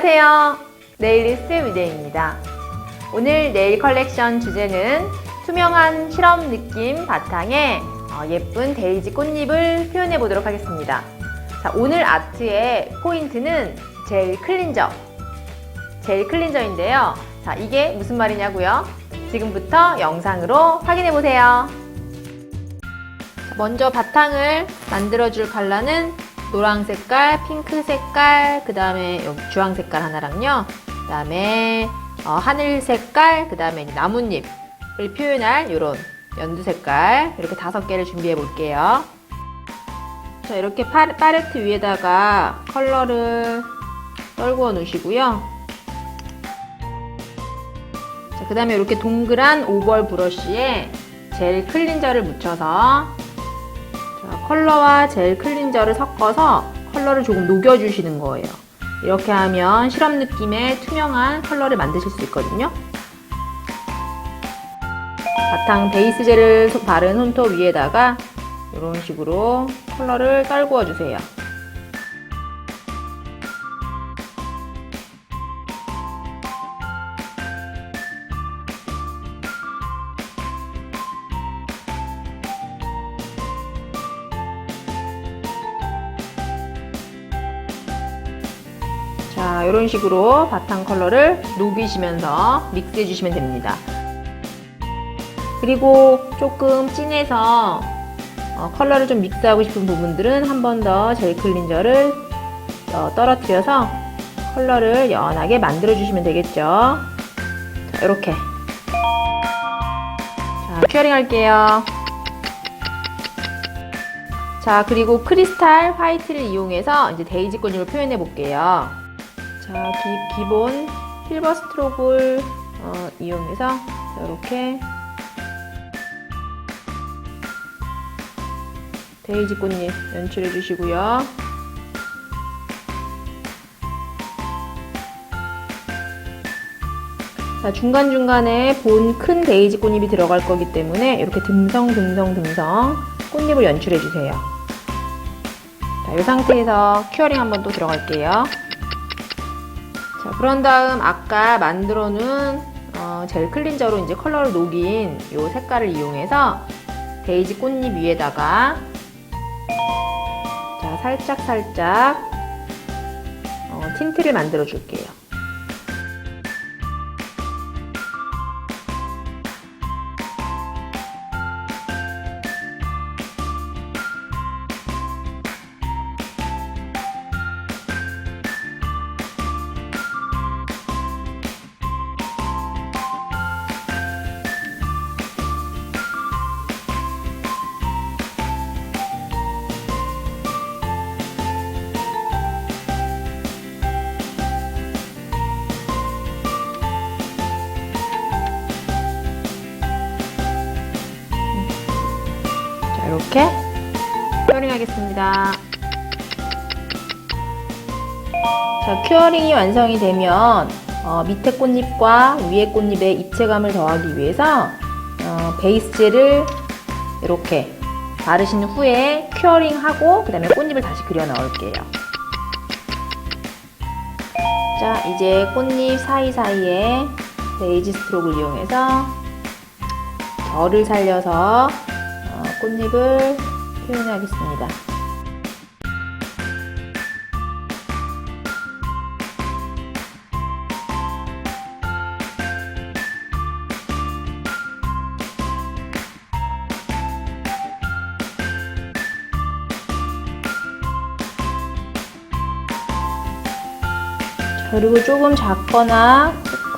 안녕하세요. 네일리스트 위대입니다. 오늘 네일 컬렉션 주제는 투명한 실험 느낌 바탕에 어, 예쁜 데이지 꽃잎을 표현해 보도록 하겠습니다. 자, 오늘 아트의 포인트는 젤 클린저. 젤 클린저인데요. 자, 이게 무슨 말이냐고요? 지금부터 영상으로 확인해 보세요. 먼저 바탕을 만들어줄 컬러는 노랑 색깔, 핑크 색깔, 그 다음에 주황 색깔 하나랑요. 그 다음에 어, 하늘 색깔, 그 다음에 나뭇잎을 표현할 이런 연두 색깔 이렇게 다섯 개를 준비해 볼게요. 자, 이렇게 파, 팔레트 위에다가 컬러를 떨구어 놓으시고요. 자, 그 다음에 이렇게 동그란 오벌 브러쉬에 젤 클린저를 묻혀서 자, 컬러와 젤 클린저를 섞어서 컬러를 조금 녹여주시는 거예요. 이렇게 하면 실험 느낌의 투명한 컬러를 만드실 수 있거든요. 바탕 베이스 젤을 바른 손톱 위에다가 이런 식으로 컬러를 떨구어 주세요. 자, 이런 식으로 바탕 컬러를 녹이시면서 믹스해 주시면 됩니다. 그리고 조금 진해서 어, 컬러를 좀 믹스하고 싶은 부분들은 한 번 더 젤 클린저를 어, 떨어뜨려서 컬러를 연하게 만들어 주시면 되겠죠. 자, 이렇게. 자, 큐어링 할게요. 자, 그리고 크리스탈 화이트를 이용해서 이제 데이지 꽃잎을 표현해 볼게요. 자, 기, 본 실버 스트로크를 어, 이용해서 이렇게 데이지 꽃잎 연출해 주시고요. 자, 중간중간에 본 큰 데이지 꽃잎이 들어갈 거기 때문에 이렇게 듬성 듬성 듬성 꽃잎을 연출해 주세요. 자, 이 상태에서 큐어링 한번 또 들어갈게요. 자, 그런 다음 아까 만들어 놓은 어, 젤 클린저로 이제 컬러를 녹인 이 색깔을 이용해서 데이지 꽃잎 위에다가 자, 살짝 살짝 어, 틴트를 만들어 줄게요. 큐어링 하겠습니다. 자, 큐어링이 완성이 되면 어, 밑에 꽃잎과 위에 꽃잎의 입체감을 더하기 위해서 어, 베이스 젤을 이렇게 바르신 후에 큐어링하고 그 다음에 꽃잎을 다시 그려 넣을게요. 자, 이제 꽃잎 사이사이에 베이지 스트로크를 이용해서 결을 살려서 어, 꽃잎을 표현하겠습니다. 그리고 조금 작거나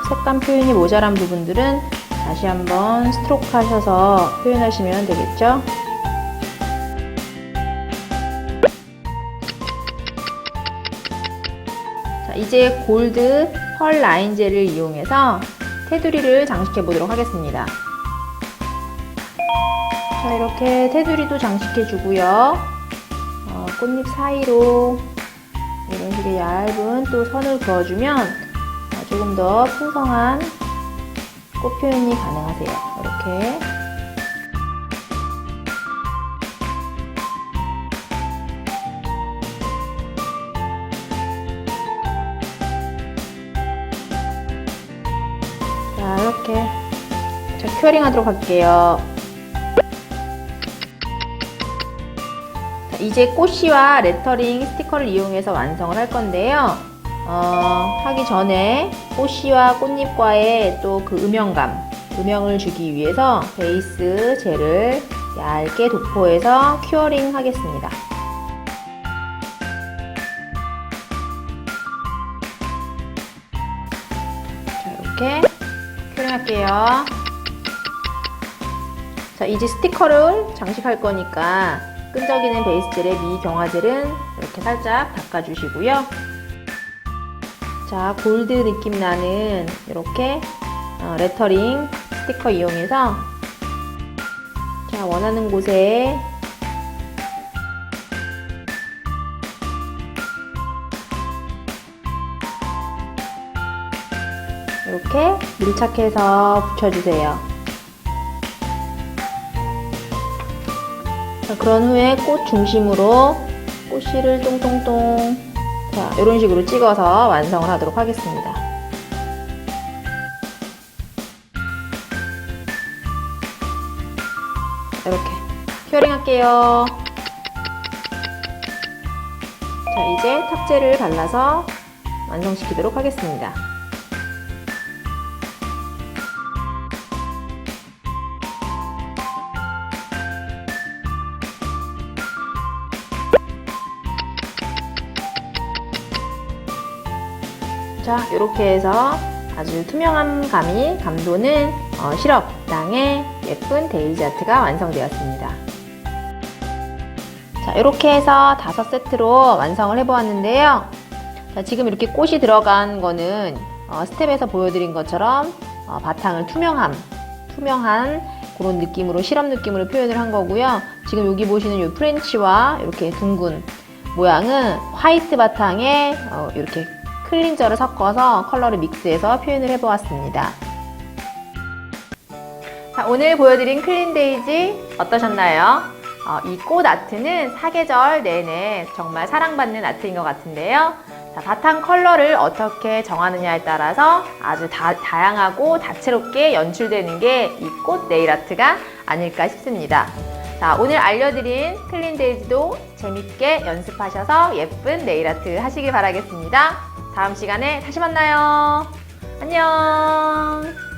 색감 표현이 모자란 부분들은 다시 한번 스트로크 하셔서 표현하시면 되겠죠? 이제 골드 펄 라인 젤을 이용해서 테두리를 장식해 보도록 하겠습니다. 자, 이렇게 테두리도 장식해 주고요. 어, 꽃잎 사이로 이런 식의 얇은 또 선을 그어주면 어, 조금 더 풍성한 꽃 표현이 가능하세요. 이렇게 이렇게 자 큐어링 하도록 할게요. 자, 이제 꽃씨와 레터링 스티커를 이용해서 완성을 할 건데요. 어, 하기 전에 꽃씨와 꽃잎과의 또 그 음영감, 음영을 주기 위해서 베이스 젤을 얇게 도포해서 큐어링 하겠습니다. 큐어링 할게요. 자, 이제 스티커를 장식할 거니까 끈적이는 베이스 젤의 미경화젤은 이렇게 살짝 닦아주시고요. 자, 골드 느낌 나는 이렇게 어, 레터링 스티커 이용해서 자, 원하는 곳에 이렇게 밀착해서 붙여주세요. 자, 그런 후에 꽃 중심으로 꽃씨를 똥똥똥 자, 이런 식으로 찍어서 완성을 하도록 하겠습니다. 이렇게 큐어링 할게요. 자, 이제 탁재를 발라서 완성시키도록 하겠습니다. 자, 이렇게 해서 아주 투명한 감이 감도는 어, 시럽당의 예쁜 데이지 아트가 완성되었습니다. 자, 이렇게 해서 다섯 세트로 완성을 해보았는데요. 자, 지금 이렇게 꽃이 들어간 거는 어, 스텝에서 보여드린 것처럼 어, 바탕을 투명함, 투명한 그런 느낌으로 실험 느낌으로 표현을 한 거고요. 지금 여기 보시는 이 프렌치와 이렇게 둥근 모양은 화이트 바탕에 어, 이렇게 클린저를 섞어서 컬러를 믹스해서 표현을 해보았습니다. 자, 오늘 보여드린 클린 데이지 어떠셨나요? 어, 이꽃 아트는 사계절 내내 정말 사랑받는 아트인 것 같은데요. 자, 바탕 컬러를 어떻게 정하느냐에 따라서 아주 다, 다양하고 다채롭게 연출되는 게 이 꽃 네일 아트가 아닐까 싶습니다. 자, 오늘 알려드린 클린 데이지도 재밌게 연습하셔서 예쁜 네일 아트 하시길 바라겠습니다. 다음 시간에 다시 만나요. 안녕.